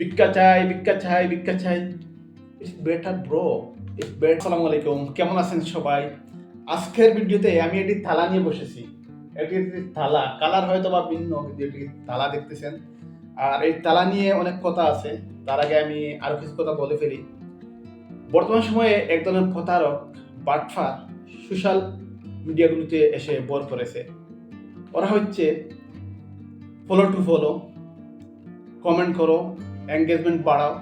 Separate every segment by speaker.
Speaker 1: ভিক্ষা চাই ভিক্ষা চাই ভিক্ষা চাই। It's better bro it's better আসসালামু আলাইকুম। কেমন আছেন সবাই? আজকের ভিডিওতে আমি এটি থালা নিয়ে বসেছি। এটি একটি থালা। কালার হয়তো বা ভিন্ন, কিন্তু এটি থালা দেখতেছেন। আর এই থালা নিয়ে অনেক কথা আছে। তার আগে আমি আরও কিছু কথা বলে ফেলি। বর্তমান সময়ে এক ধরনের প্রতারক, বাটফা সোশ্যাল মিডিয়াগুলোতে এসে বর করেছে। ওরা হচ্ছে ফলো টু ফলো কমেন্ট করো এঙ্গেজমেন্ট বাড়াও।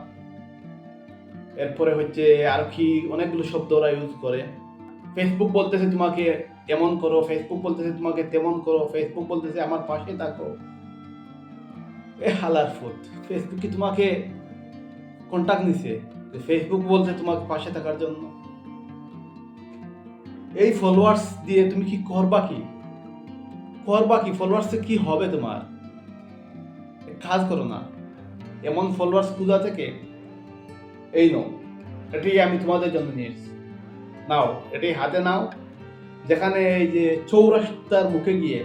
Speaker 1: এরপরে হচ্ছে আর কি অনেকগুলো শব্দ ওরা ইউজ করে। ফেসবুক বলতেছে তোমাকে এমন করো ফেসবুক বলতেছে তোমাকে তেমন করো ফেসবুক বলতেছে আমার পাশে থাকো। এ হালার ফুট। ফেসবুক কি তোমাকে কন্টাক্ট নিছে? ফেসবুক বলছে তোমাকে পাশে থাকার জন্য। এই ফলোয়ার্স দিয়ে তুমি কি করবা কি? করবা কি? ফলোয়ার্সে কি হবে তোমার? কাজ করো না। এমন ফলোয়ার্স পূজা থেকে, এই নাও, এটি আমি তোমাদের জন্য নিয়ে এসেছি। নাও, এটি হাতে নাও, যেখানে এই যে চৌরাস্তার মুখে গিয়ে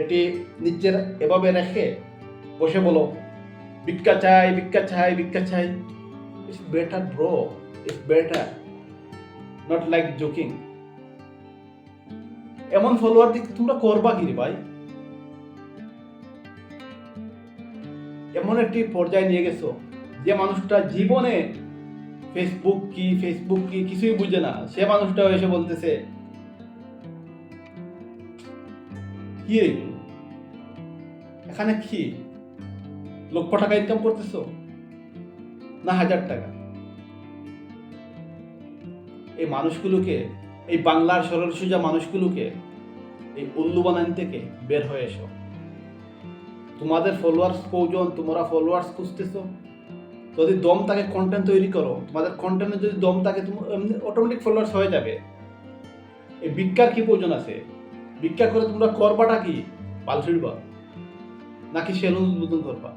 Speaker 1: এটি নিচের এভাবে রেখে বসে বলো, ভিক্ষা চাই ভিক্ষা চাই ভিক্ষা চাই। It's better bro it's better not like joking এমন ফলোয়ার দিক তোমরা করবা কি রে ভাই? এমন একটি পর্যায়ে নিয়ে গেছো যে মানুষটা জীবনে ফেসবুক কি ফেসবুক কি কিছুই বুঝে না। সে মানুষটা এসে বলতেছে, কি এখানে কি? লক্ষ টাকা ইনকাম করতেছো? না হাজার টাকা? এই মানুষগুলোকে, এই বাংলার সরল সোজা মানুষগুলোকে, এই উল্লু বানান থেকে বের হয়ে এসো। তোমাদের ফলোয়ার্স কৌজন? তোমরা ফলোয়ার্স খুঁজতেছো? যদি দম তাকে কন্টেন্ট তৈরি করো, তোমাদের কন্টেন্টে যদি দম তাকে অটোমেটিক ফলোয়ার্স হয়ে যাবে। এই ভিক্ষার কি প্রয়োজন আছে? ভিক্ষা করে তোমরা করবাটা কি? পাল ছিড়বা নাকি সেলুন উদ্বোধন করবা?